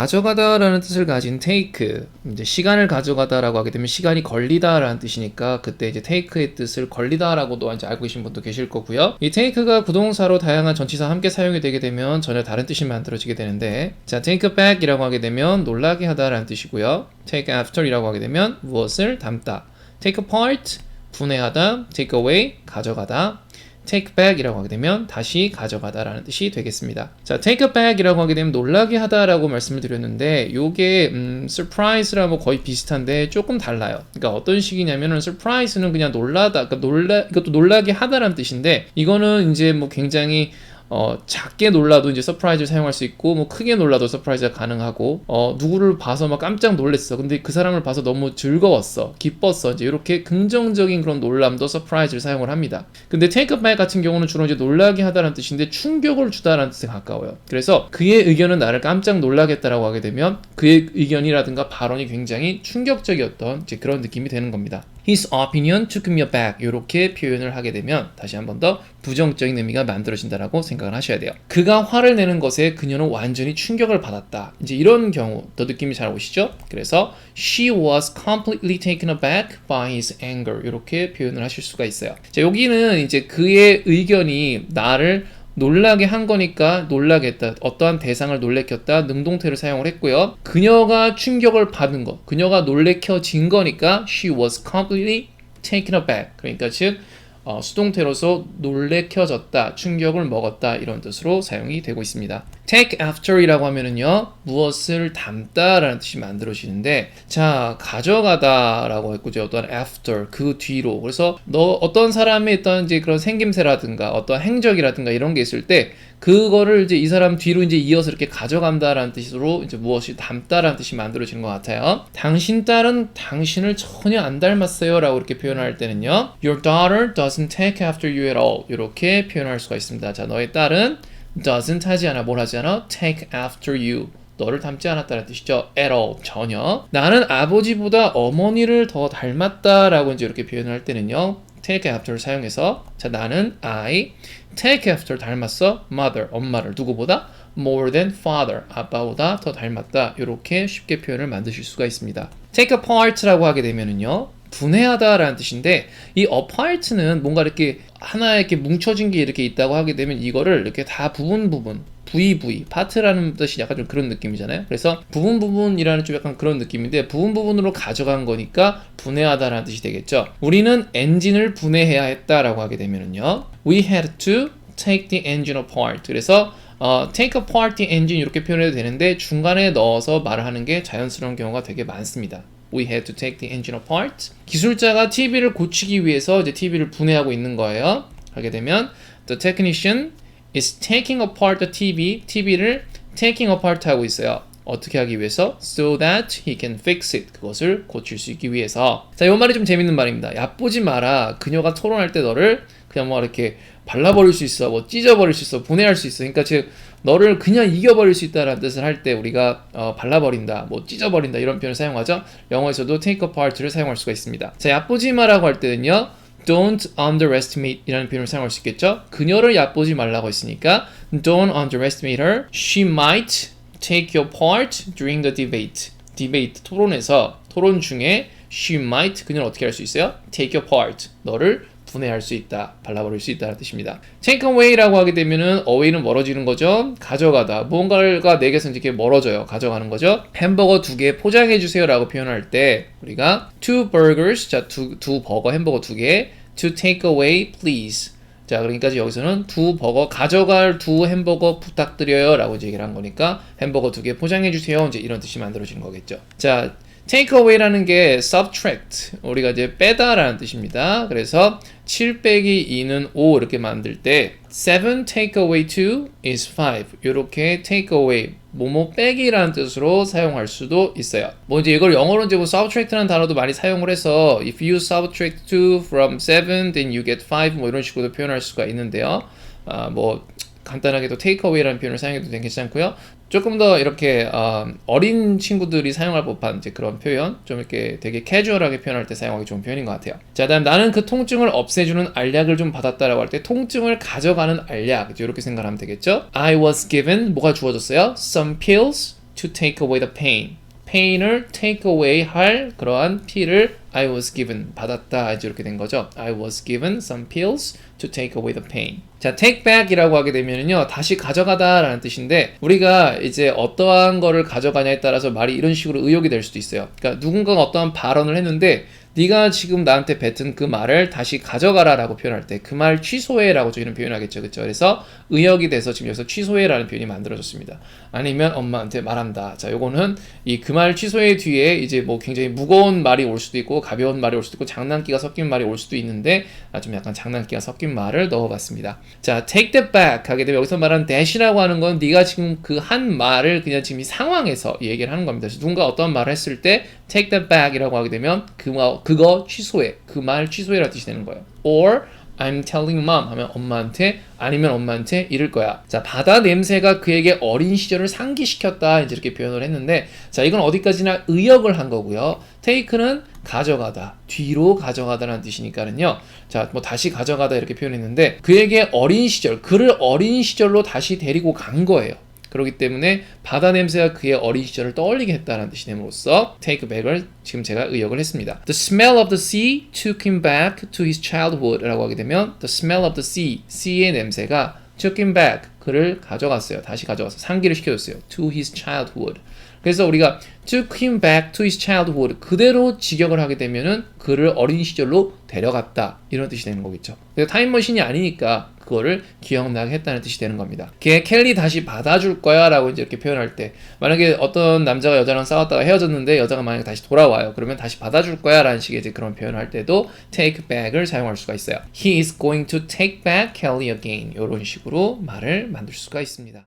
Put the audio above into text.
가져가다라는 뜻을 가진 take 이제 시간을 가져가다라고 하게 되면 시간이 걸리다라는 뜻이니까 그때 이제 take의 뜻을 걸리다라고도 이제 알고 계신 분도 계실 거고요. 이 take가 부동사로 다양한 전치사 함께 사용이 되게 되면 전혀 다른 뜻이 만들어지게 되는데 자 take back이라고 하게 되면 놀라게 하다라는 뜻이고요. take after이라고 하게 되면 무엇을 담다. take apart 분해하다. take away 가져가다. Take back이라고 하게 되면 다시 가져가다라는 뜻이 되겠습니다. 자, take back이라고 하게 되면 놀라게 하다라고 말씀을 드렸는데 요게 음, surprise랑 뭐 거의 비슷한데 조금 달라요. 그러니까 어떤 식이냐면은 surprise는 그냥 놀라다, 그러니까 놀라 이것도 놀라게 하다라는 뜻인데 이거는 이제 뭐 굉장히 어, 작게 놀라도 이제 서프라이즈를 사용할 수 있고, 뭐 크게 놀라도 서프라이즈가 가능하고, 어, 누구를 봐서 막 깜짝 놀랐어. 근데 그 사람을 봐서 너무 즐거웠어. 기뻤어. 이제 이렇게 긍정적인 그런 놀람도 서프라이즈를 사용을 합니다. 근데 a back 같은 경우는 주로 이제 놀라게 하다는 뜻인데 충격을 주다라는 뜻에 가까워요. 그래서 그의 의견은 나를 깜짝 놀라겠다라고 하게 되면 그의 의견이라든가 발언이 굉장히 충격적이었던 이제 그런 느낌이 되는 겁니다. His opinion took me aback 이렇게 표현을 하게 되면 다시 한 번 더 부정적인 의미가 만들어진다라고 생각을 하셔야 돼요. 그가 화를 내는 것에 그녀는 완전히 충격을 받았다. 이제 이런 경우 더 느낌이 잘 오시죠? 그래서 she was completely taken aback by his anger 이렇게 표현을 하실 수가 있어요. 자 여기는 이제 그의 의견이 나를 놀라게 한 거니까 놀라겠다. 어떠한 대상을 놀래켰다. 능동태를 사용을 했고요. 그녀가 충격을 받은 것, 그녀가 놀래켜진 거니까 she was completely taken aback. 그러니까 즉 어, 수동태로서 놀래켜졌다, 충격을 먹었다 이런 뜻으로 사용이 되고 있습니다. take after이라고 하면은요 무엇을 담다라는 뜻이 만들어지는데 자 가져가다라고 했고 이제 어떤 after 그 뒤로 그래서 너 어떤 사람의 어떤 이제 그런 생김새라든가 어떤 행적이라든가 이런 게 있을 때 그거를 이제 이 사람 뒤로 이제 이어서 이렇게 가져간다라는 뜻으로 이제 무엇이 담다라는 뜻이 만들어지는 것 같아요. 당신 딸은 당신을 전혀 안 닮았어요라고 이렇게 표현할 때는요. Your daughter doesn't take after you at all 이렇게 표현할 수가 있습니다. 자 너의 딸은 doesn't 하지 않아 뭘 하지 않아 take after you 너를 닮지 않았다는 뜻이죠. at all 전혀. 나는 아버지보다 어머니를 더 닮았다라고 이제 이렇게 표현을 할 때는요. Take after를 사용해서 자 나는 I take after 닮았어 mother 엄마를 누구보다 more than father 아빠보다 더 닮았다 이렇게 쉽게 표현을 만드실 수가 있습니다. take apart라고 하게 되면은요. 분해하다라는 뜻인데 이 apart는 뭔가 이렇게 하나에 이렇게 뭉쳐진 게 이렇게 있다고 하게 되면 이거를 이렇게 다 부분 부분 부위 파트라는 뜻이 약간 좀 그런 느낌이잖아요. 그래서 부분 부분이라는 좀 약간 그런 느낌인데 부분 부분으로 가져간 거니까 분해하다라는 뜻이 되겠죠. 우리는 엔진을 분해해야 했다라고 하게 되면은요. We had to take the engine apart. 그래서 어, take apart the engine 이렇게 표현해도 되는데 중간에 넣어서 말을 하는 게 자연스러운 경우가 되게 많습니다. We had to take the engine apart. 기술자가 TV를 고치기 위해서 이제 TV를 분해하고 있는 거예요. 하게 되면 the technician is taking apart the TV. TV를 taking apart 하고 있어요. 어떻게 하기 위해서? So that he can fix it. 그것을 고칠 수 있기 위해서. 자, 이 말이 좀 재밌는 말입니다. 얕보지 마라. 그녀가 토론할 때 너를 그냥 뭐 이렇게 발라버릴 수 있어, 뭐 찢어버릴 수 있어, 분해할 수 있어. 그러니까 즉 너를 그냥 이겨버릴 수 있다라는 뜻을 할 때 우리가 어, 발라버린다, 뭐 찢어버린다 이런 표현을 사용하죠. 영어에서도 take apart를 사용할 수가 있습니다. 자, 얕보지 마라고 할 때는요. Don't underestimate 이라는 표현을 사용할 수 있겠죠. 그녀를 얕보지 말라고 했으니까 Don't underestimate her. She might take your part during the debate. debate 토론에서 토론 중에 she might 그녀는 어떻게 할 수 있어요? take your part. 너를 분해할 수 있다, 발라버릴 수 있다는 뜻입니다. take away라고 하게 되면은 away는 멀어지는 거죠. 가져가다. 무언가가 내게서 이렇게 멀어져요. 가져가는 거죠. 햄버거 두 개 포장해 주세요라고 표현할 때 우리가 two burgers, 자, 두, 두 버거 햄버거 두 개, to take away please. 자, 그러니까 여기서는 두 버거 가져갈 두 햄버거 부탁드려요라고 얘기를 한 거니까 햄버거 두 개 포장해 주세요. 이제 이런 뜻이 만들어지는 거겠죠. 자, take away라는 게 subtract 우리가 이제 빼다라는 뜻입니다. 그래서 7 빼기 2는 5 이렇게 만들 때 7 take away 2 is 5 이렇게 take away 뭐뭐 빼기라는 뜻으로 사용할 수도 있어요. 뭐 이제 이걸 영어로 이제 뭐 subtract라는 단어도 많이 사용을 해서 if you subtract 2 from 7 then you get 5 뭐 이런 식으로 표현할 수가 있는데요. 아, 뭐 간단하게도 take away라는 표현을 사용해도 괜찮고요. 조금 더 이렇게 어, 린 친구들이 사용할 법한 이제 그런 표현, 좀 이렇게 되게 캐주얼하게 표현할 때 사용하기 좋은 표현인 것 같아요. 자, 다음 나는 그 통증을 없애주는 알약을 좀 받았다라고 할 때 통증을 가져가는 알약 이렇게 생각하면 되겠죠. I was given 뭐가 주어졌어요? Some pills to take away the pain. pain을 take away 할 그러한 pil을 I was given 받았다 이렇게 된 거죠. I was given some pills to take away the pain. 자, take back이라고 하게 되면은요 다시 가져가다라는 뜻인데 우리가 이제 어떠한 거를 가져가냐에 따라서 말이 이런 식으로 의역이 될 수도 있어요. 그러니까 누군가가 어떠한 발언을 했는데 네가 지금 나한테 뱉은 그 말을 다시 가져가라라고 표현할 때 그 말 취소해라고 저희는 표현하겠죠, 그렇죠? 그래서 의역이 돼서 지금 여기서 취소해라는 표현이 만들어졌습니다. 아니면 엄마한테 말한다. 자, 요거는 이 그 말 취소해 뒤에 이제 뭐 굉장히 무거운 말이 올 수도 있고 가벼운 말이 올 수도 있고 장난기가 섞인 말이 올 수도 있는데 아, 좀 약간 장난기가 섞인 말을 넣어봤습니다. 자, take that back 하게 되면 여기서 말하는 that이라고 하는 건 네가 지금 그 한 말을 그냥 지금 이 상황에서 이 얘기를 하는 겁니다. 누군가 어떤 말을 했을 때 take that back이라고 하게 되면 그 말- 그거 취소해 그 말 취소해라 뜻이 되는 거예요. or I'm telling mom 하면 엄마한테 아니면 엄마한테 이럴 거야. 자, 바다 냄새가 그에게 어린 시절을 상기시켰다. 이제 이렇게 표현을 했는데 자, 이건 어디까지나 의역을 한 거고요. take는 가져가다, 뒤로 가져가다라는 뜻이니까는요. 자, 뭐 다시 가져가다 이렇게 표현했는데 그에게 어린 시절, 그를 어린 시절로 다시 데리고 간 거예요. 그렇기 때문에 바다 냄새가 그의 어린 시절을 떠올리게 했다는 뜻이 됨으로써 take back을 지금 제가 의역을 했습니다. The smell of the sea took him back to his childhood라고 하게 되면 the smell of the sea, sea의 냄새가 took him back, 그를 가져갔어요. 다시 가져가서 상기를 시켜줬어요. to his childhood. 그래서 우리가 took him back to his childhood 그대로 직역을 하게 되면은 그를 어린 시절로 데려갔다 이런 뜻이 되는 거겠죠. 그래서 타임머신이 아니니까 그거를 기억나게 했다는 뜻이 되는 겁니다. 걔 켈리 다시 받아줄 거야라고 이제 이렇게 표현할 때 만약에 어떤 남자가 여자랑 싸웠다가 헤어졌는데 여자가 만약에 다시 돌아와요. 그러면 다시 받아줄 거야라는 식의 이제 그런 표현을 할 때도 take back을 사용할 수가 있어요. He is going to take back Kelly again 이런 식으로 말을 만들 수가 있습니다.